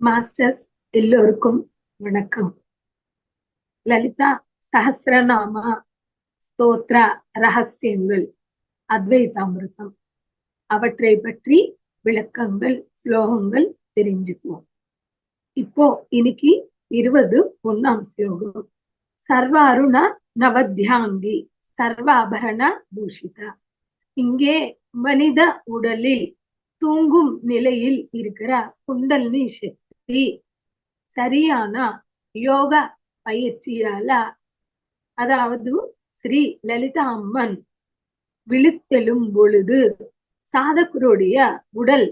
Masters எல்லோருக்கும் வணக்கம். லலிதா சஹசிரநாமா ஸ்தோத்ர ரகசியங்கள் அத்வைதாமிருதம். அவற்றை பற்றி விளக்கங்கள் ஸ்லோகங்கள் தெரிஞ்சுக்குவோம். இப்போ இன்னைக்கு இருபது ஒன்னாம் ஸ்லோகம். சர்வாருண நவத்யாங்கி சர்வாபரண பூஷிதா. இங்கே மனித உடலில் தூங்கும் நிலையில் இருக்கிற குண்டலினி சக்தி சரியான யோக பயிற்சியால அதாவது ஸ்ரீ லலிதா அம்மன் விழித்தெழும் பொழுது சாதகருடைய உடல்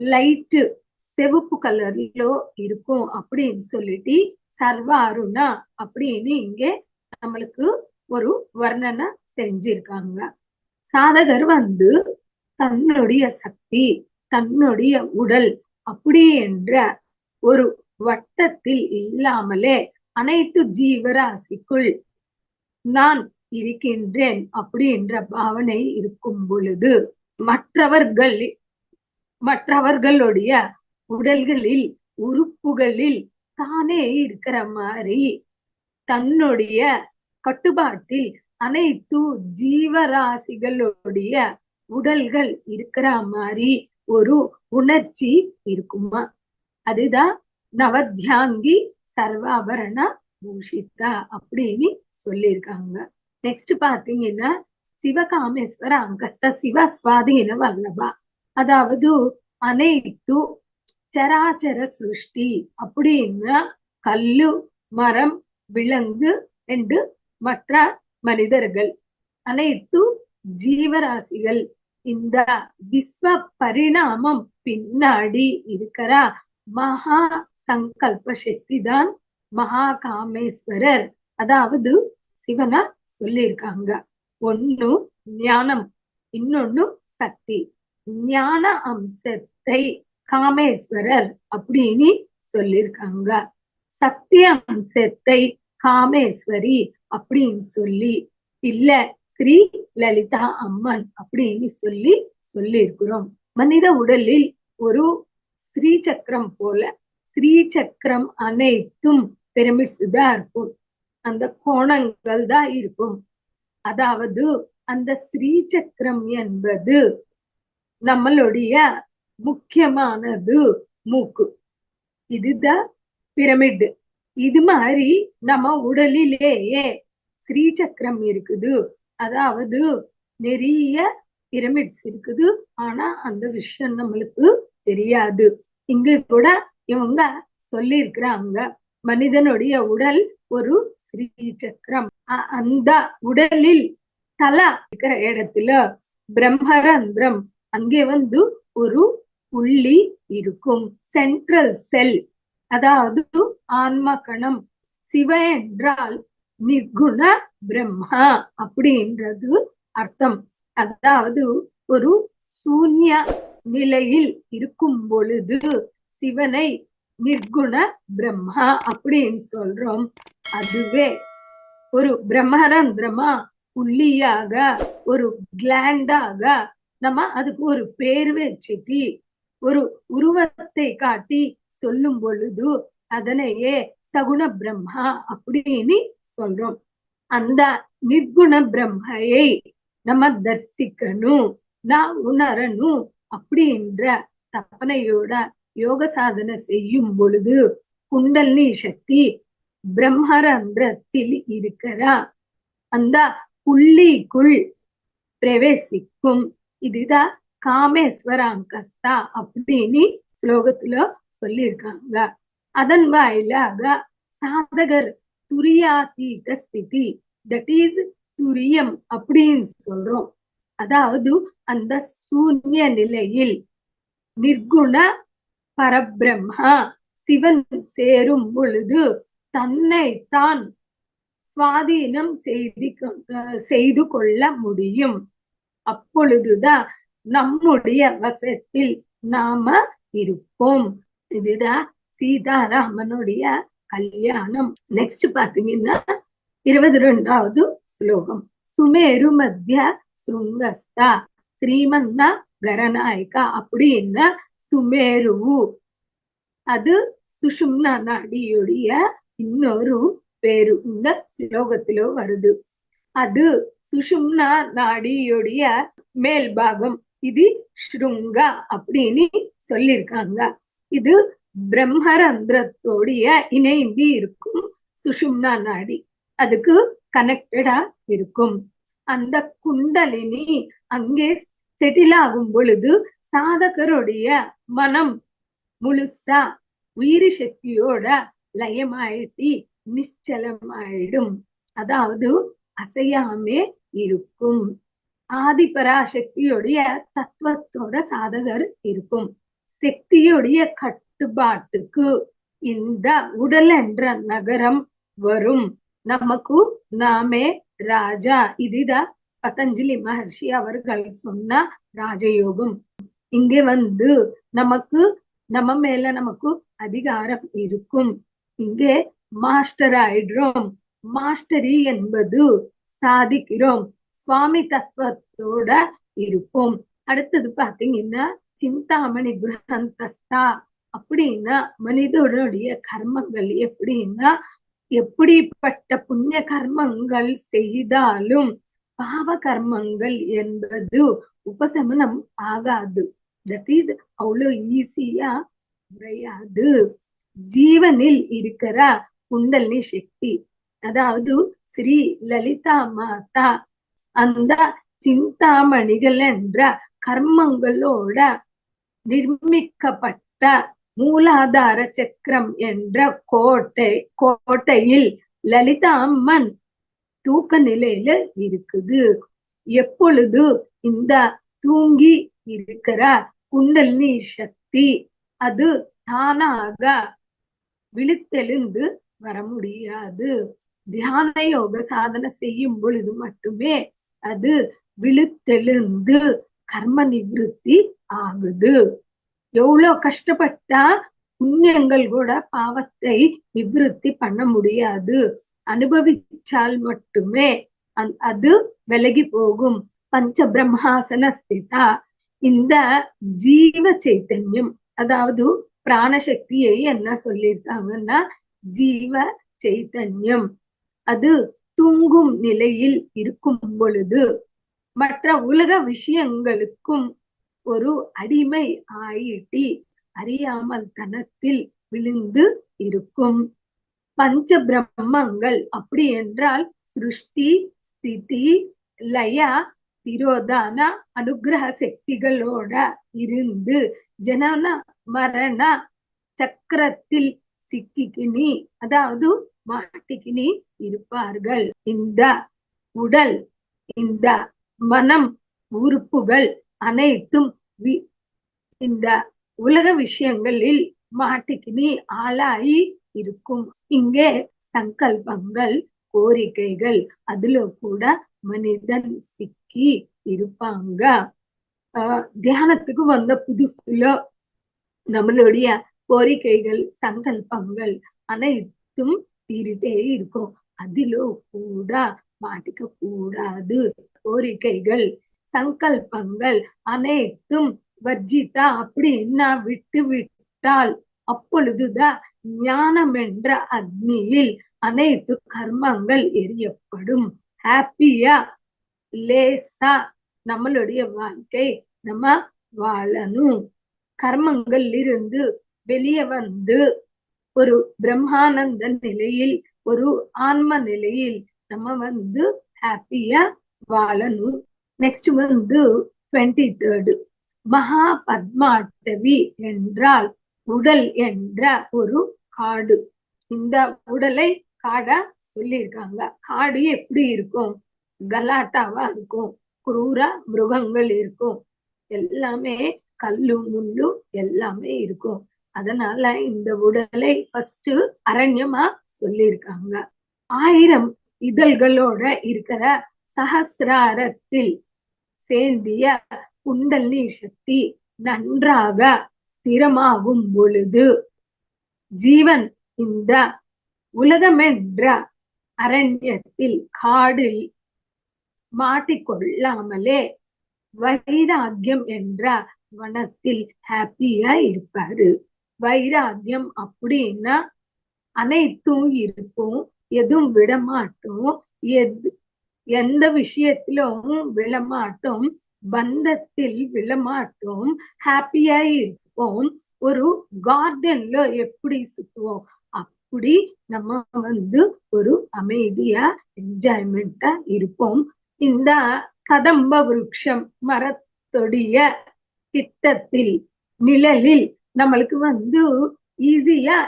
லைட்டு செவப்பு கலர்ல இருக்கும் அப்படின்னு சொல்லிட்டு சர்வ அருணா அப்படின்னு இங்கே நம்மளுக்கு ஒரு வர்ணனை செஞ்சிருக்காங்க. சாதகர் வந்து தன்னுடைய சக்தி தன்னுடைய உடல் அப்படி என்ற ஒரு வட்டத்தில் இல்லாமலே அனைத்து ஜீவராசிக்குள் நான் இருக்கின்றேன் அப்படின்ற பாவனை இருக்கும் பொழுது மற்றவர்கள் மற்றவர்களுடைய உடல்களில் உறுப்புகளில் தானே இருக்கிற மாதிரி தன்னுடைய கட்டுப்பாட்டில் அனைத்து ஜீவராசிகளுடைய உடல்கள் இருக்கிற மாதிரி ஒரு உணர்ச்சி இருக்குமா? அதுதான் நவத்யாங்கி சர்வாபரண பூஷிதா அப்படின்னு சொல்லியிருக்காங்க. நெக்ஸ்ட் பாத்தீங்கன்னா சிவகாமேஸ்வர அங்கஸ்த சிவ சுவாதீன வல்லபா அதாவது அனைத்து சராச்சர சிருஷ்டி அப்படின்னா கல்லு மரம் விலங்கு ரெண்டு மற்ற மனிதர்கள் அனைத்து ஜீவராசிகள் இந்த விஸ்வ பரிணாமம் பின்னாடி இருக்கிற மகா சங்கல்ப சக்தி தான் மகா காமேஸ்வரர் அதாவது சிவனா சொல்லியிருக்காங்க. ஒன்னு ஞானம் இன்னொன்னு சக்தி. ஞான அம்சத்தை காமேஸ்வரர் அப்படின்னு சொல்லியிருக்காங்க. சக்தி அம்சத்தை காமேஸ்வரி அப்படின்னு சொல்லி இல்ல ஸ்ரீ லலிதா அம்மன் அப்படின்னு சொல்லி சொல்லி இருக்கிறோம் மனித உடலில் ஒரு ஸ்ரீ சக்கரம் போல ஸ்ரீ சக்கரம் அனைத்தும் பிரமிட்ஸ் தான் இருக்கும். அந்த கோணங்கள் தான் இருக்கும். அதாவது அந்த ஸ்ரீ சக்கரம் என்பது நம்மளுடைய முக்கியமானது மூக்கு. இதுதான் பிரமிட் இது மாதிரி நம்ம உடலிலேயே ஸ்ரீ சக்கரம் இருக்குது. அதாவது நிறைய பிரமிட்ஸ் இருக்குது. ஆனா அந்த விஷயம் நம்மளுக்கு தெரியாது. இங்க கூட இவங்க சொல்லி இருக்கிறாங்க மனிதனுடைய உடல் ஒரு ஸ்ரீ சக்கரம் அந்த உடலில் தலா இருக்கிற இடத்துல பிரம்மரந்திரம் அங்கே வந்து ஒரு புள்ளி இருக்கும். சென்ட்ரல் செல் அதாவது ஆன்மகணம் சிவ என்றால் நிர்குண பிரம்மா அப்படின்றது அர்த்தம். அதாவது ஒரு சூன்ய நிலையில் இருக்கும் பொழுது சிவனை நிர்குண பிரம்மா அப்படின்னு சொல்றோம். அதுவே ஒரு பிரம்மரந்திரமா புள்ளியாக ஒரு கிளாண்டாக நம்ம அதுக்கு ஒரு பேர் வச்சுட்டு ஒரு உருவத்தை காட்டி சொல்லும் பொழுது அதனையே சகுண பிரம்மா அப்படின்னு சொல்றோம். அந்த நிர்குண பிரம்மையை நம்ம தரிசிக்கணும் நான் உணரணும் அப்படின்ற தப்பனையோட யோக சாதனை செய்யும் பொழுது குண்டலினி சக்தி பிரம்மரந்திரத்தில் இருக்கிற. அந்த புள்ளிக்குள் பிரவேசிக்கும். இதுதான் காமேஸ்வராங்கஸ்தா அப்படின்னு ஸ்லோகத்துல சொல்லியிருக்காங்க. அதன் வாயிலாக சாதகர் துரியாதீத ஸ்திதி தட் இஸ் துரியம் அப்படின்னு சொல்றோம். அதாவது அந்த சூன்ய நிலையில் நிர்குண பரபிரம்மா சிவன் சேரும் பொழுது தன்னை தான் சுவாதீனம் செய்து செய்து கொள்ள முடியும். அப்பொழுதுதான் நம்முடைய வசத்தில் நாம இருப்போம். இதுதான் சீதாராமனுடைய கல்யாணம். நெக்ஸ்ட் பாத்தீங்கன்னா இருபது ரெண்டாவது ஸ்லோகம். சுமேரு மத்திய சுங்கஸ்தா ஸ்ரீமன்னா கரநாயகா அப்படின்னா சுமேரு. அது சுஷும்னா நாடியுடைய இன்னொரு பேரு இந்த ஸ்லோகத்திலோ வருது. அது சுஷும்னா நாடியுடைய மேல் பாகம். இது ஸ்ருங்கா அப்படின்னு சொல்லியிருக்காங்க. இது பிரம்மரந்திரத்தோடைய இணைந்து இருக்கும் சுஷும்னா நாடி. அதுக்கு கனெக்டடா இருக்கும். அந்த குண்டலினி அங்கே செட்டில் ஆகும் பொழுது சாதகருடைய மனம் முழுசா உயிரி சக்தியோட லயமாயிட்டி நிச்சலமாயிடும். அதாவது அசையாமே இருக்கும். ஆதிபராசக்தியுடைய தத்துவத்தோட சாதகர் இருக்கும். சக்தியுடைய கட்டுப்பாட்டுக்கு இந்த உடல் என்ற நகரம் வரும். நமக்கு நாமே ராஜா. இதுதான் பதஞ்சலி மகர்ஷி அவர்கள் சொன்ன ராஜயோகம். இங்கே வந்து நமக்கு நம்ம மேல நமக்கு அதிகாரம் இருக்கும். இங்கே மாஸ்டர் ஆயிடுறோம். மாஸ்டரி என்பது சாதிக்கிறோம். சுவாமி தத்துவத்தோட இருப்போம். அடுத்தது பாத்தீங்கன்னா சிந்தாமணி குரந்தஸ்தா அப்படின்னா மனிதனுடைய கர்மங்கள் எப்படின்னா எப்படிப்பட்ட புண்ணிய கர்மங்கள் செய்தாலும் பாவ கர்மங்கள் என்பது உபசமனம் ஆகாது. தட் இஸ் அவ்வளவு ஈஸியா குறையாது ஜீவனில் இருக்கிற குண்டலினி சக்தி அதாவது ஸ்ரீ லலிதா மாதா அந்த சிந்தாமணிகள் என்ற கர்மங்களோட நிர்மிக்கப்பட்ட மூலாதார சக்கரம் என்ற கோட்டை கோட்டையில் லலிதா அம்மன் தூக்க நிலையில இருக்குது. எப்பொழுது இந்த தூங்கி இருக்கிற குண்டலினி சக்தி அது தானாக விழித்தெழுந்து வர முடியாது. தியான யோக சாதனை செய்யும் பொழுது மட்டுமே அது விழுத்தெழுந்து கர்ம நிவிருத்தி ஆகுது. எவ்வளவு கஷ்டப்பட்டா புண்ணியங்கள் கூட பாவத்தை நிவிருத்தி பண்ண முடியாது. அனுபவிச்சால் மட்டுமே அது விலகி போகும். பஞ்ச பிரம்மாசன ஸ்திதா. இந்த ஜீவ சைத்தன்யம் அதாவது பிராணசக்தியை என்ன சொல்லியிருக்காங்கன்னா ஜீவ சைத்தன்யம். அது தூங்கும் நிலையில் இருக்கும் பொழுது மற்ற உலக விஷயங்களுக்கும் ஒரு அடிமை ஆயிட்டி அறியாமல் தனத்தில் விழுந்து இருக்கும். பஞ்ச பிரம்மங்கள் அப்படி என்றால் சிருஷ்டி ஸ்திதி லய திரோதான அனுகிரக சக்திகளோட இருந்து ஜனன மரண சக்கரத்தில் சிக்கிக்கினி அதாவது மாட்டிக்கினி இருப்பார்கள். இந்த உடல் இந்த மனம் உறுப்புகள் அனைத்தும் இந்த உலக விஷயங்களில் மாட்டிக்கினி ஆளாயி இருக்கும். இங்கே சங்கல்பங்கள் கோரிக்கைகள் அதுல கூட மனிதன் சிக்கி இருப்பாங்க. தியானத்துக்கு வந்த புதுசுல நம்மளுடைய கோரிக்கைகள் சங்கல்பங்கள் அனைத்தும் தீரிட்டே இருக்கும். அதிலோ கூட மாட்டிக்க கூடாது கோரிக்கைகள் சங்கல்பங்கள் அனைத்தும் வர்ஜிதா அப்படின்னா விட்டு விட்டால் அப்பொழுதுதான் ஞானம் என்ற அக்னியில் அனைத்து கர்மங்கள் எரியப்படும். ஹாப்பியா லேசா நம்மளுடைய வாழ்க்கை நம்ம வாழணும். கர்மங்கள் இருந்து வெளியே வந்து ஒரு பிரம்மானந்த நிலையில் ஒரு ஆன்ம நிலையில் நம்ம வந்து ஹாப்பியா வாழணும். நெக்ஸ்ட் வந்து டுவெண்ட்டி தேர்டு மகா பத்மாட்டவி என்றால் உடல் என்ற ஒரு காடு. இந்த உடலை காடா சொல்லியிருக்காங்க. காடு எப்படி இருக்கும்? கலாட்டாவா இருக்கும். குரூரா மிருகங்கள் இருக்கும். எல்லாமே கல்லு முள்ளு எல்லாமே இருக்கும். அதனால இந்த உடலை ஃபர்ஸ்ட் அரண்யமா சொல்லியிருக்காங்க. ஆயிரம் இதழ்களோட இருக்கிற சகசிராரத்தில் சேந்திய குண்டலினி சக்தி நன்றாக ஸ்திரமாகும் பொழுது ஜீவன் இந்த உலகமென்ற அரண்யத்தில் காடில் மாட்டிக்கொள்ளாமலே வைராக்கியம் என்ற வனத்தில் ஹாப்பியா இருப்பாரு. வைராக்கியம் அப்படின்னா அனைத்தும் இருக்கும். எதுவும் விடமாட்டோம்? எது எந்த விஷயத்திலும் விழமாட்டோம் பந்தத்தில் விழமாட்டோம் ஹாப்பியா இருப்போம். ஒரு கார்டன்ல எப்படி சுத்துவோம்? அப்படி நம்ம வந்து ஒரு அமைதியா என்ஜாய்மெண்டா இருப்போம். இந்த கதம்ப விருட்சம் மரத்தொடிய திட்டத்தில் நிழலில் நம்மளுக்கு வந்து ஈஸியா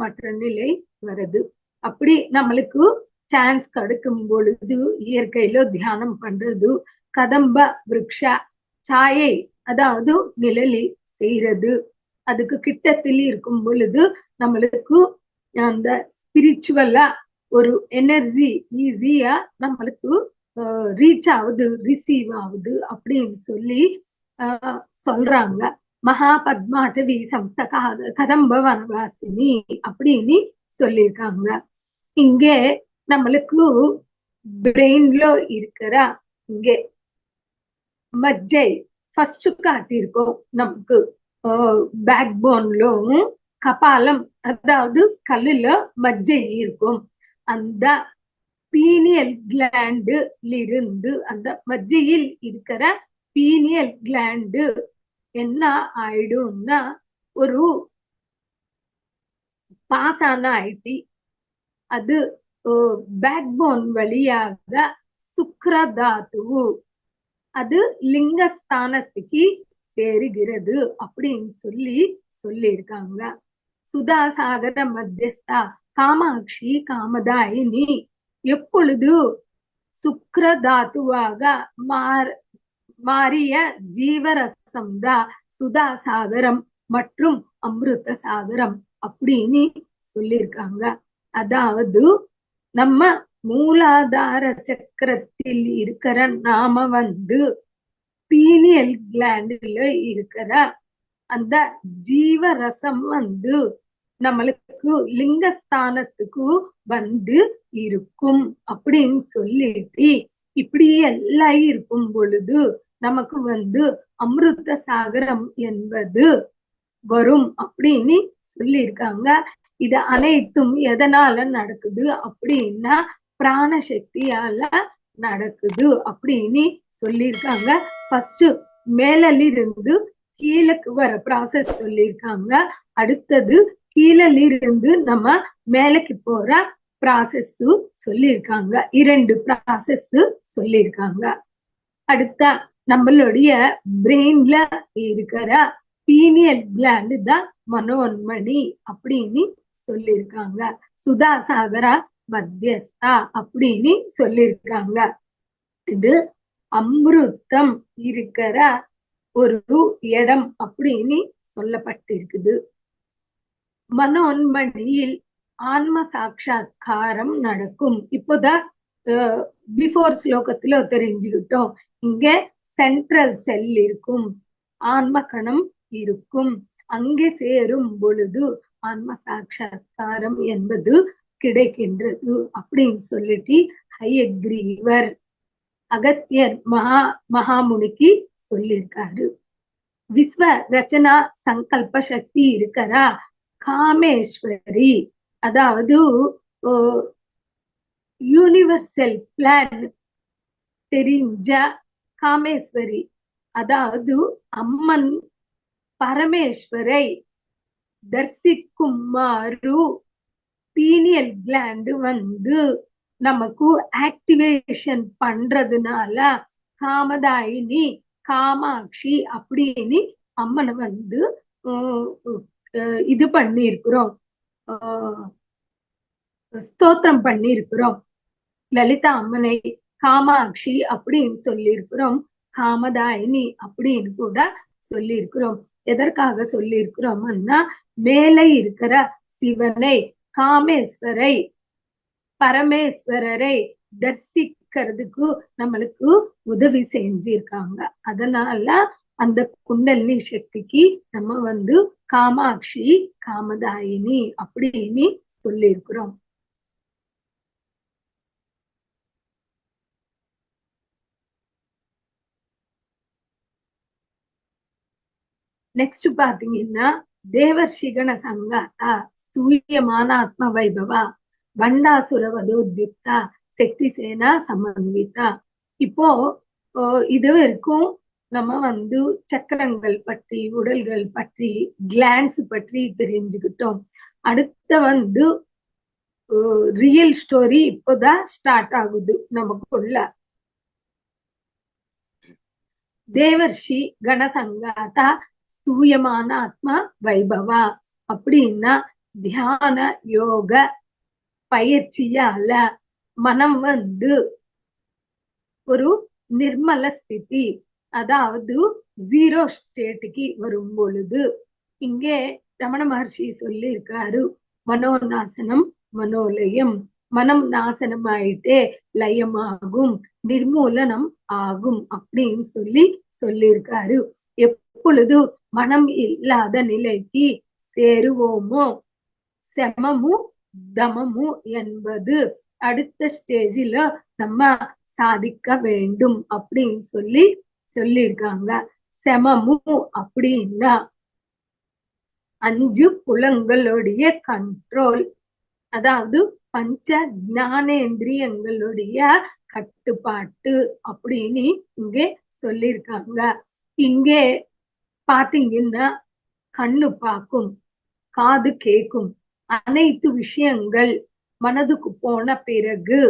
மற்ற நிலை வருது அப்படி நம்மளுக்கு சான்ஸ் கிடைக்கும் பொழுது இயற்கையில தியானம் பண்றது கதம்ப விரக்ஷ சாயை அதாவது நிழலி செய்யறது அதுக்கு கிட்டத்தில் இருக்கும் பொழுது நம்மளுக்கு அந்த ஸ்பிரிச்சுவலா ஒரு எனர்ஜி ஈஸியா நம்மளுக்கு ரீச் ஆகுது ரிசீவ் ஆகுது அப்படின்னு சொல்லி ஆஹ் சொல்றாங்க. மகா பத்மாட்டவி சம்ஸ்த கதம்ப வனவாசினி அப்படின்னு சொல்லியிருக்காங்க. இங்கே நம்மளுக்கு பிரெயின்ல இருக்கிற இங்கே மஜ்ஜை ஃபர்ஸ்ட் காட்டியிருக்கோம். நமக்கு பேக் போன்லும் கபாலம் அதாவது கல்லுல மஜ்ஜை இருக்கும். அந்த பீனியல் கிளாண்டுல இருந்து அந்த மஜ்ஜையில் இருக்கிற பீனியல் கிளாண்டு என்ன ஆயிடும்னா ஒரு பாசான ஆயிட்டி அது பேக் போன் வழியாக சுக்ரதாத்து அது லிங்கஸ்தானத்துக்கு சேருகிறது அப்படின்னு சொல்லி சொல்லியிருக்காங்க. சுதாசாகர மத்தியஸ்தா காமாட்சி காமதாயினி எப்பொழுது சுக்ரதாத்துவாக மார் மாறிய ஜீவரசம் தான் சுதா சாகரம் மற்றும் அமிர்த சாகரம் அப்படின்னு சொல்லியிருக்காங்க. அதாவது நம்ம மூலாதார சக்கரத்தில் இருக்கிற நாம வந்து பீனியல் கிளாண்டில் இருக்கிற அந்த ஜீவரசம் வந்து நம்மளுக்கு லிங்கஸ்தானத்துக்கு வந்து இருக்கும் அப்படின்னு சொல்லிட்டு இப்படி எல்லாம் இருக்கும் பொழுது நமக்கு வந்து அமிர்த சாகரம் என்பது வரும் அப்படின்னு சொல்லியிருக்காங்க. இது அனைத்தும் எதனால நடக்குது? அப்படின்னா பிராண சக்தியால நடக்குது அப்படின்னு சொல்லியிருக்காங்க. ஃபர்ஸ்ட் மேலிருந்து கீழக்கு வர ப்ராசஸ் சொல்லியிருக்காங்க. அடுத்தது கீழிருந்து நம்ம மேலக்கு போற ப்ராசஸ் சொல்லியிருக்காங்க. இரண்டு ப்ராசஸ் சொல்லியிருக்காங்க. அடுத்த நம்மளுடைய பிரெயின்ல இருக்கிற பீனியல் கிளாண்டு தான் மனோன்மணி அப்படின்னு சொல்லியிருக்காங்க. சுதா சாகரா மத்தியஸ்தா அப்படின்னு சொல்லியிருக்காங்க. இது அம்ருத்தம் இருக்கிற ஒரு இடம் அப்படின்னு சொல்லப்பட்டிருக்குது. மனோன்மணியில் ஆன்ம சாட்சா்காரம் நடக்கும். இப்போதான் பிஃபோர் ஸ்லோகத்துல தெரிஞ்சுக்கிட்டோம். இங்க சென்ட்ரல் செல் இருக்கும். ஆன்ம கணம் இருக்கும். அங்கே சேரும் பொழுது ஆன்ம சாட்சா்காரம் என்பது கிடைக்கின்றது அப்படின்னு சொல்லிட்டு ஹயக்ரீவர் அகத்தியர் மகா மகாமுனிக்கு சொல்லியிருக்காரு. விஸ்வ ரச்சனா சங்கல்ப சக்தி இருக்கிறா? காமேஸ்வரி அதாவது யூனிவர்சல் பிளான் தெரிஞ்ச காமேஸ்வரி அதாவது அம்மன் பரமேஸ்வரை தரிசிக்குமாறு பீனியல் கிளாண்டு வந்து நமக்கு ஆக்டிவேஷன் பண்றதுனால காமதாயினி காமாட்சி அப்படின்னு அம்மனை வந்து இது பண்ணியிருக்கிறோம். ஸ்தோத்திரம் பண்ணியிருக்கிறோம். லலிதா அம்மனை காமாட்சி அப்படின்னு சொல்லியிருக்கிறோம். காமதாயினி அப்படின்னு கூட சொல்லியிருக்கிறோம். எதற்காக சொல்லியிருக்கிறோம்னா மேலே இருக்கிற சிவனை காமேஸ்வரை பரமேஸ்வரரை தரிசிக்கிறதுக்கு நம்மளுக்கு உதவி செஞ்சிருக்காங்க. அதனால அந்த குண்டலினி சக்திக்கு நம்ம வந்து காமாட்சி காமதாயினி அப்படின்னு சொல்லியிருக்கிறோம். நெக்ஸ்ட் பாத்தீங்கன்னா தேவர்ஷிகண சங்காத்தா சூரியமான ஆத்ம வைபவா பண்டாசுர சக்தி சேனா சமன்விதா இப்போ இது வரைக்கும் நம்ம வந்து சக்கரங்கள் பற்றி உடல்கள் பற்றி கிளான்ஸ் பற்றி தெரிஞ்சுக்கிட்டோம் அடுத்த வந்து ரியல் ஸ்டோரி இப்போதான் ஸ்டார்ட் ஆகுது நமக்குள்ள தேவர்ஷி கணசங்காதா தூயமான ஆத்மா வைபவா? அப்படின்னா தியான யோக பயிற்சியால மனம் வந்து ஒரு நிர்மல ஸ்திதி அதாவது ஜீரோ ஸ்டேட்டுக்கு வரும் பொழுது இங்கே ரமண மகர்ஷி சொல்லி இருக்காரு மனோநாசனம் மனோலயம் மனம் நாசனம் ஆயிட்டே லயமாகும் நிர்மூலனம் ஆகும் அப்படின்னு சொல்லி சொல்லியிருக்காரு. எப்பொழுது மனம் இல்லாத நிலைக்கு சேருவோமோ? செமமும் தமமும் என்பது அடுத்த ஸ்டேஜில நம்ம சாதிக்க வேண்டும் அப்படின்னு சொல்லி சொல்லியிருக்காங்க. செமமும் அப்படின்னா அஞ்சு புலங்களுடைய கண்ட்ரோல் அதாவது பஞ்ச ஞானேந்திரியங்களுடைய கட்டுப்பாட்டு அப்படின்னு இங்கே சொல்லியிருக்காங்க. இங்கே பாத்தீங்கன்னா கண்ணு பார்க்கும் காது கேக்கும் அனைத்து விஷயங்கள் மனதுக்கு போன பிறகு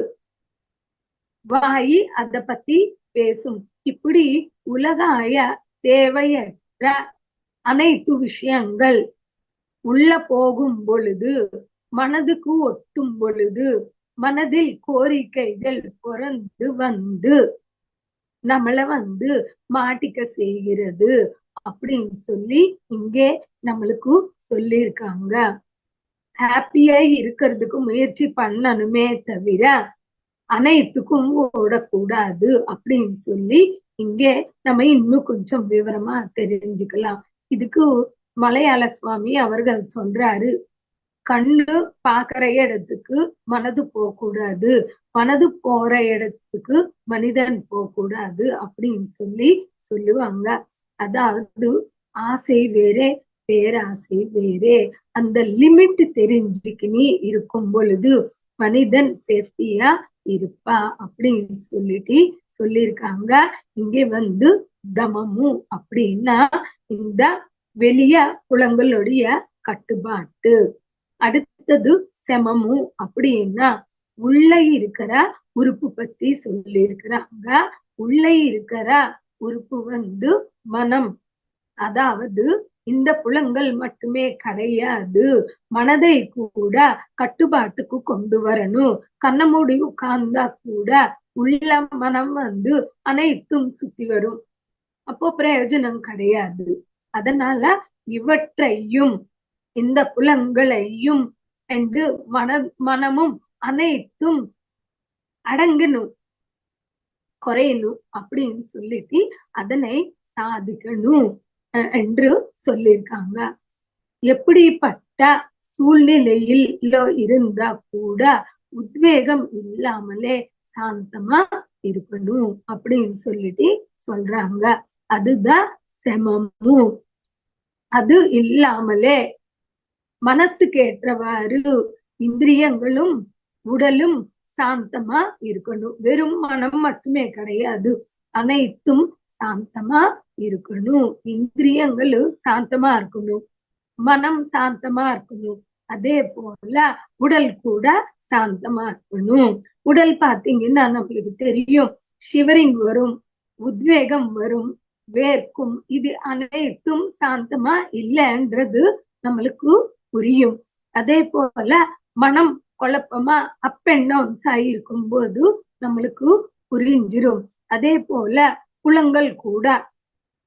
வாயி அத பத்தி பேசும். இப்படி உலகாய தேவையற்ற அனைத்து விஷயங்கள் உள்ள போகும் பொழுது மனதுக்கு ஒட்டும் பொழுது மனதில் கோரிக்கைகள் பிறந்து வந்து நம்மள வந்து மாட்டிக்க செய்கிறது அப்படின்னு சொல்லி இங்கே நம்மளுக்கு சொல்லியிருக்காங்க. ஹாப்பியா இருக்கிறதுக்கு முயற்சி பண்ணணுமே தவிர அனைத்துக்கும் ஓடக்கூடாது அப்படின்னு சொல்லி இங்கே நம்ம இன்னும் கொஞ்சம் விவரமா தெரிஞ்சுக்கலாம். இதுக்கு மலையாள சுவாமி அவர்கள் சொல்றாரு. கண்ணு பாக்குற இடத்துக்கு மனது போகக்கூடாது. மனது போற இடத்துக்கு மனிதன் போகக்கூடாது அப்படின்னு சொல்லி சொல்லுவாங்க. அதாவது ஆசை வேறே பேராசை வேறே. அந்த லிமிட் தெரிஞ்சுக்கினி இருக்கும் பொழுது மனிதன் சேஃப்டியா இருப்பா அப்படின்னு சொல்லிட்டு சொல்லியிருக்காங்க. இங்கே வந்து தமமு அப்படின்னா இந்த வெளிய குளங்களுடைய கட்டுப்பாட்டு. அடுத்தது செமமு அப்படின்னா உள்ள இருக்கிற உறுப்பு பத்தி சொல்லி இருக்கிறாங்க உள்ள இருக்கிற உறுப்பு வந்து மனம். அதாவது இந்த புலங்கள் மட்டுமே கிடையாது. மனதை கூட கட்டுப்பாட்டுக்கு கொண்டு வரணும். கண்ண மூடி உட்கார்ந்தா கூட உள்ள மனம் வந்து அனைத்தும் சுத்தி வரும். அப்போ பிரயோஜனம் கிடையாது. அதனால இவற்றையும் இந்த புலங்களையும் என்று மன மனமும் அனைத்தும் அடங்கணும் குறையணும் அப்படின்னு சொல்லிட்டு அதனை சாதிக்கணும் என்று சொல்லியிருக்காங்க. எப்படிப்பட்ட சூழ்நிலையில் இருந்தா கூட உத்வேகம் இல்லாமலே சாந்தமா இருக்கணும் அப்படின்னு சொல்லிட்டு சொல்றாங்க. அதுதான் செமமும் அது இல்லாமலே மனசுக்கு ஏற்றவாறு இந்திரியங்களும் உடலும் சாந்தமா இருக்கணும். வெறும் மனம் மட்டுமே கிடையாது. அனைத்தும் சாந்தமா இருக்கணும். இந்திரியங்களும் சாந்தமா இருக்கணும். மனம் சாந்தமா இருக்கணும். அதே போல உடல் கூட சாந்தமா இருக்கணும். உடல் பாத்தீங்கன்னா நம்மளுக்கு தெரியும். ஷிவரிங் வரும் உத்வேகம் வரும் வேர்க்கும். இது அனைத்தும் சாந்தமா இல்லைன்றது நம்மளுக்கு புரியும். அதே போல மனம் குழப்பமா அப் அண்ட் டவுன்ஸ் ஆகிருக்கும் போது நம்மளுக்கு புரிஞ்சிரும். அதே போல குளங்கள் கூட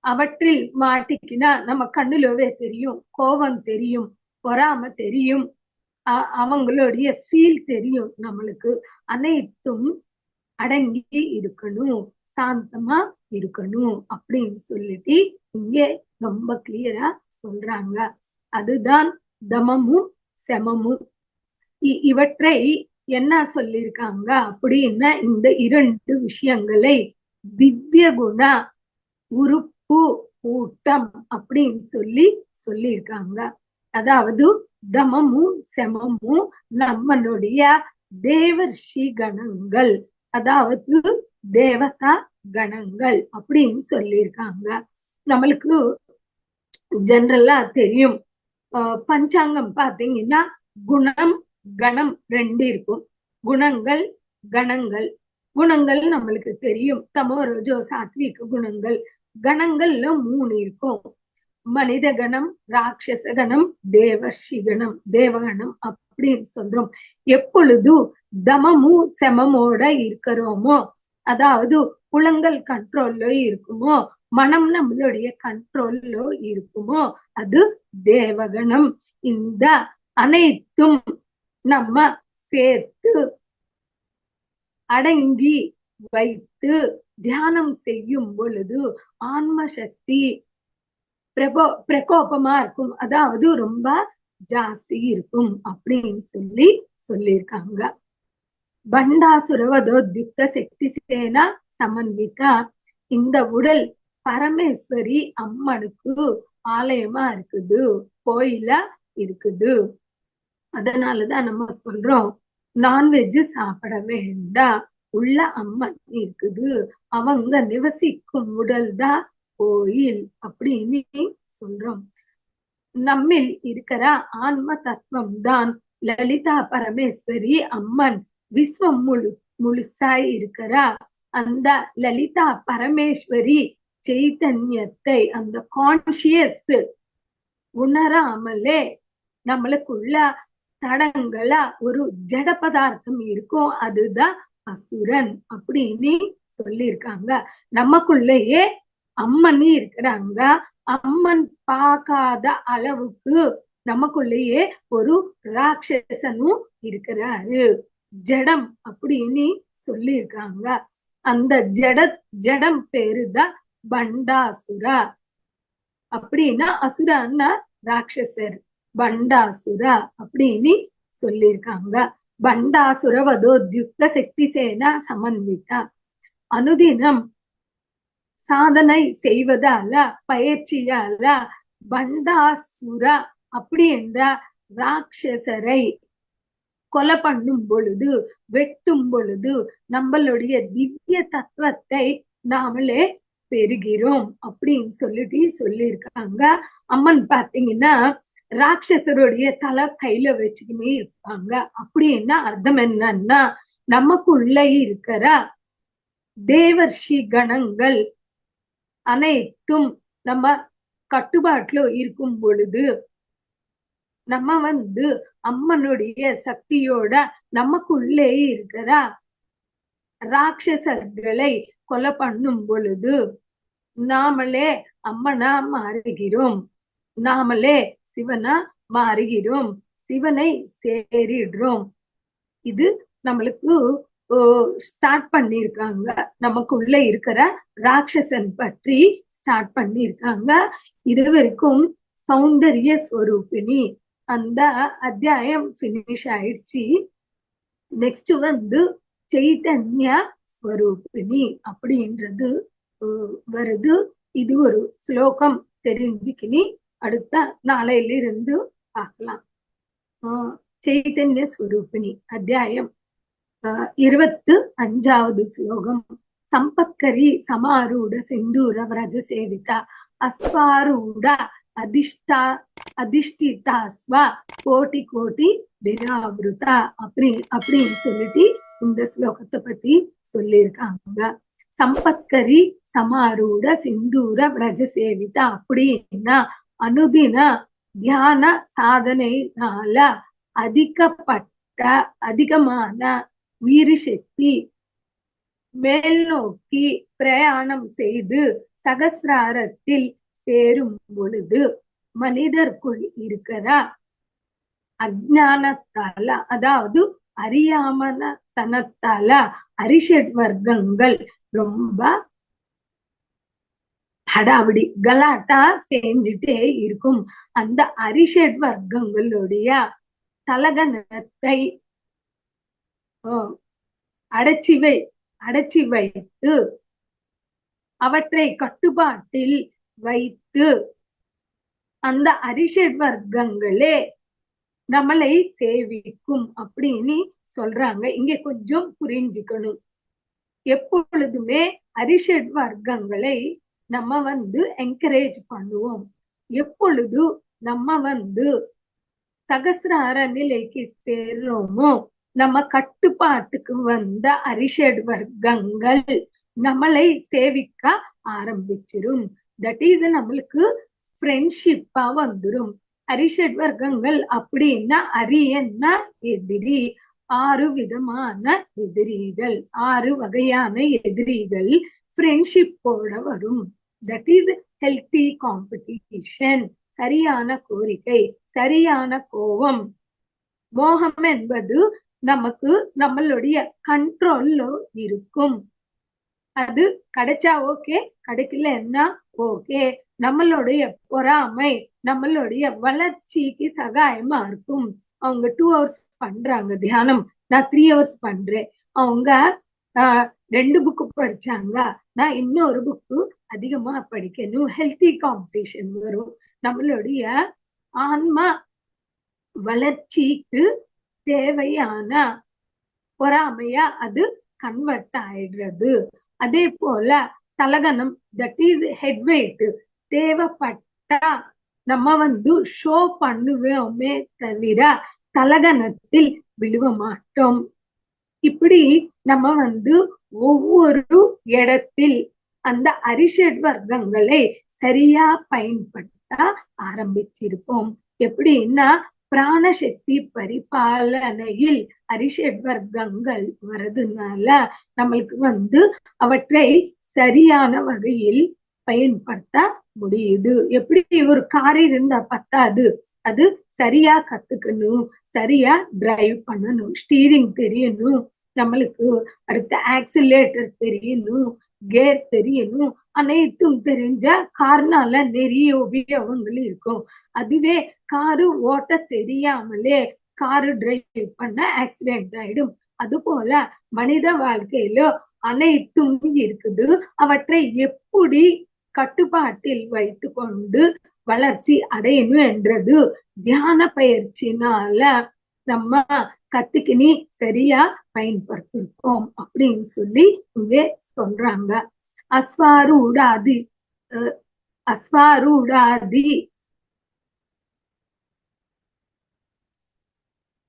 அவற்றில் மாட்டிக்கினா நம்ம கண்ணுலவே தெரியும் கோபம் தெரியும் பொறாம தெரியும் அவங்களுடைய ஃபீல் தெரியும் நம்மளுக்கு. அனைத்தும் அடங்கி இருக்கணும் சாந்தமா இருக்கணும் அப்படின்னு சொல்லிட்டு இங்கே ரொம்ப கிளியரா சொல்றாங்க. அதுதான் தமமும் செமமும். இவற்றை என்ன சொல்லியிருக்காங்க அப்படின்னா இந்த இரண்டு விஷயங்களை திவ்ய குண உறுப்பு கூட்டம் அப்படின்னு சொல்லி சொல்லியிருக்காங்க. அதாவது தமமும் செமமும் நம்மளுடைய தேவர்ஷி கணங்கள். அதாவது தேவதா கணங்கள் அப்படின்னு சொல்லியிருக்காங்க. நம்மளுக்கு ஜெனரலா தெரியும். பஞ்சாங்கம் பாத்தீங்கன்னா குணம் கணம் ரெண்டு இருக்கும். குணங்கள் கணங்கள். குணங்கள் நம்மளுக்கு தெரியும். தமோ ரஜோ சாத்விக குணங்கள். கணங்கள்ல மூணு இருக்கும். மனித கணம் ராட்சச கணம் தேவர்ஷி கணம் தேவகணம் அப்படின்னு சொல்றோம். எப்பொழுது தமமும் செமமோட இருக்கிறோமோ அதாவது புலங்கள் கண்ட்ரோல்ல இருக்குமோ மனம் நம்மளுடைய கண்ட்ரோல்ல இருக்குமோ அது தேவகணம். இந்த அனைத்தும் நம்ம சேர்த்து அடங்கி வைத்து தியானம் செய்யும் பொழுது ஆன்ம சக்தி பிரகோ பிரகோபமா இருக்கும். அதாவது ரொம்ப ஜாஸ்தி இருக்கும் அப்படின்னு சொல்லி சொல்லியிருக்காங்க. பண்டாசுரவதோத்யுக்த சக்தி சேனா சமன்விதா இந்த உடல் பரமேஸ்வரி அம்மனுக்கு ஆலயமா இருக்குது கோயிலா இருக்குது. அதனாலதான் நம்ம சொல்றோம் நான்வெஜ் சாப்பிட வேண்டாம் உள்ள அம்மன் இருக்குது அவங்க நிவசிக்கும் உடல் தான் கோயில் அப்படின்னு சொல்றோம். நம்மில் இருக்கிற ஆன்ம தத்துவம் தான் லலிதா பரமேஸ்வரி அம்மன். விஸ்வம் முழு முழுசாய் இருக்கிறா அந்த லலிதா பரமேஸ்வரி சைத்தன்யத்தை அந்த கான்சியஸ் உணராமலே நம்மளுக்குள்ள தடங்களா ஒரு ஜட பதார்த்தம் இருக்கும் அதுதான் அசுரன் அப்படின்னு சொல்லியிருக்காங்க. நமக்குள்ளேயே அம்மன் இருக்கிறாங்க. அம்மன் பார்க்காத அளவுக்கு நமக்குள்ளேயே ஒரு ராட்சசனும் இருக்கிறாரு. ஜடம் அப்படின்னு சொல்லியிருக்காங்க. அந்த ஜட ஜடம் பேருதான் பண்டாசுரா. அப்படின்னா அசுரான்னா ராட்சசர். பண்டாசுரா அப்படின்னு சொல்லியிருக்காங்க. பண்டாசுர வதோத்யுக்த சக்தி சேனா சமன்விதா. அனுதினம் சாதனை செய்வதால பயிற்சியால பண்டாசுரா அப்படி என்ற ராட்சசரை கொலை பண்ணும் பொழுது வெட்டும் பொழுது நம்மளுடைய திவ்ய தத்துவத்தை நாமளே பெறுகிறோம் அப்படின்னு சொல்லிட்டு சொல்லியிருக்காங்க. அம்மன் பாத்தீங்கன்னா ராட்சசருடைய தலை கையில வச்சுக்கினே இருப்பாங்க. அப்படின்னா அர்த்தம் என்னன்னா நமக்குள்ள இருக்கிற தேவர்ஷி கணங்கள் அனைத்தும் நம்ம கட்டுப்பாட்டுல இருக்கும் பொழுது நம்ம வந்து அம்மனுடைய சக்தியோட நமக்குள்ளே இருக்கிற ராட்சசர்களை கொலை பண்ணும் பொழுது நாமளே அம்மனா மாறுகிறோம். நாமளே சிவனா மாறுகிறோம். சிவனை சேரிடுறோம். இது நம்மளுக்கு ஸ்டார்ட் பண்ணிருக்காங்க நமக்குள்ள இருக்கிற ராட்சசன் பற்றி ஸ்டார்ட் பண்ணிருக்காங்க இது வரைக்கும் சௌந்தரிய ஸ்வரூபிணி. அந்த அத்தியாயம் பினிஷ் ஆயிடுச்சு. நெக்ஸ்ட் வந்து சைதன்யா ஸ்வரூபிணி அப்படின்றது வருது. இது ஒரு ஸ்லோகம். தெரிஞ்சுக்கினி அடுத்த நாளையில இருந்து பார்க்கலாம் சைதன்ய ஸ்வரூபிணி அத்தியாயம் இருபத்து அஞ்சாவது ஸ்லோகம். சம்பத்கரி சமாரூட சிந்தூர விரஜ சேவிதா அஸ்வாரூட அதிஷ்டா அதிஷ்டிதா ஸ்வ கோட்டி கோட்டி விராவிருதா அப்படி அப்படின்னு சொல்லிட்டு இந்த ஸ்லோகத்தை பத்தி சொல்லியிருக்காங்க. சம்பத்கரி சமாரூட சிந்தூர விரஜ சேவிதா அப்படின்னா அனுதின தியான சாதனைனால அதிகப்பட்ட அதிகமான உயிரி சக்தி மேல் நோக்கி பிரயாணம் செய்து சகசிராரத்தில் சேரும் பொழுது மனிதர்க்குள் இருக்கிற அஜானத்தால அதாவது அறியாமன தனத்தால அரிஷட் வர்க்கங்கள் ரொம்ப ஹடாவிடி கலாட்டா செஞ்சுட்டே இருக்கும். அந்த அரிஷட் வர்க்கங்களுடைய தலகனத்தை அடைச்சி வை அடைச்சி வைத்து அவற்றை கட்டுப்பாட்டில் வைத்து அந்த அரிஷட் வர்க்கங்களே நம்மளை சேவிக்கும் அப்படின்னு சொல்றாங்க. இங்க கொஞ்சம் புரிஞ்சுக்கணும். எப்பொழுதுமே அரிஷட் வர்க்கங்களை நம்ம வந்து என்கரேஜ் பண்ணுவோம். எப்பொழுது நம்ம வந்து சகசிரார நிலைக்கு சேர்றோமோ நம்ம கட்டுப்பாட்டுக்கு வந்த அரிஷட் வர்க்கங்கள் நம்மளை சேவிக்க ஆரம்பிச்சிடும் தட் இஸ் நம்மளுக்கு ஃப்ரெண்ட்ஷிப்பா வந்துடும் அரிஷட்வர்க்கங்கள் அப்படின்னா அரியன்னா எதிரி. ஆறு விதமான எதிரிகள். ஆறு வகையான எதிரிகள் ஃப்ரெண்ட்ஷிப்போட வரும். தட் இஸ் ஹெல்த்தி காம்படிஷன் சரியான கோரிக்கை சரியான கோபம். மோகம் என்பது நமக்கு நம்மளுடைய கண்ட்ரோல்ல இருக்கும். அது கிடைச்சா ஓகே கிடைக்கலன்னா ஓகே நம்மளுடைய பொறாமை நம்மளுடைய வளர்ச்சிக்கு சகாயமா இருக்கும். அவங்க டூ ஹவர்ஸ் பண்றாங்க தியானம். நான் த்ரீ ஹவர்ஸ் பண்றேன். அவங்க ஆஹ் ரெண்டு புக்கு படிச்சாங்க. நான் இன்னொரு புக்கு அதிகமா படிக்கணும். ஹெல்த்தி காம்படிஷன் வரும். நம்மளுடைய ஆன்மா வளர்ச்சிக்கு தேவையான பொறாமையா அது கன்வெர்ட் ஆயிடுறது. அதே போல தலகனம் தட் இஸ் ஹெட் தேவைப்பட்டா நம்ம வந்து ஷோ பண்ணுவோமே தவிர தலகனத்தில் விழுவ மாட்டோம். இப்படி நம்ம வந்து ஒவ்வொரு இடத்தில் அந்த அரிஷட் வர்க்கங்களை சரியா பயன்படுத்த ஆரம்பிச்சிருப்போம். எப்படின்னா பிராணசக்தி பரிபாலனையில் அரிஷட் வர்க்கங்கள் வர்றதுனால நம்மளுக்கு வந்து அவற்றை சரியான வகையில் பயன்படுத்த முடியுது. எப்படி ஒரு கார் இருந்தா பத்தாது. அது சரியா கத்துக்கணும் சரியா டிரைவ் பண்ணணும் ஸ்டீரிங் தெரியணும் நம்மளுக்கு அடுத்த ஆக்சிலேட்டர் தெரியணும் கேர் தெரியணும் அனைத்தும் தெரிஞ்ச கார்னால நிறைய உபயோகங்கள் இருக்கும். அதுவே காரு ஓட்ட தெரியாமலே காரு டிரைவ் பண்ண ஆக்சிடென்ட் ஆயிடும். அது போல மனித வாழ்க்கையில அனைத்தும் இருக்குது. அவற்றை எப்படி கட்டுப்பாட்டில் வைத்து கொண்டு வளர்ச்சி அடையணும் என்றது. தியான பயிற்சினால நம்ம கத்துக்கினி சரியா பயன்படுத்திருக்கோம் அப்படின்னு சொல்லி இங்க சொல்றாங்க. அஸ்வாரூடாதி அஸ்வாரூடாதி.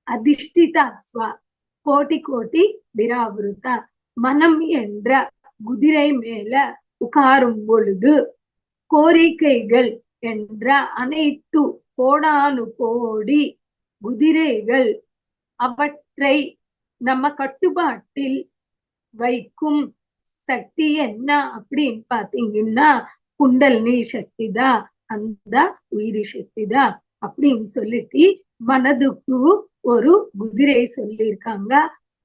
அதிஷ்டித அஸ்வா கோட்டி கோட்டி விராவிருத்தா மனம் என்ற குதிரை மேல உட்காரும் பொழுது கோரிக்கைகள் என்ற அனைத்து கோடானு கோடி குதிரைகள் அவற்றை நம்ம கட்டுப்பாட்டில் வைக்கும் சக்தி என்ன அப்படின்னு பாத்தீங்கன்னா குண்டலினி சக்தி தான் அந்த உயிரி சக்தி தான் அப்படின்னு சொல்லிட்டு மனதுக்கு ஒரு குதிரை சொல்லியிருக்காங்க.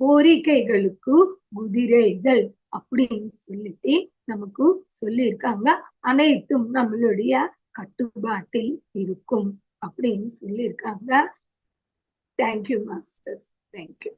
கோரிக்கைகளுக்கு குதிரைகள். அப்படின்னு சொல்லிட்டு நமக்கு சொல்லியிருக்காங்க. அனைத்தும் நம்மளுடைய கட்டுப்பாட்டில் இருக்கும் அப்படின்னு சொல்லியிருக்காங்க. Thank you masters thank you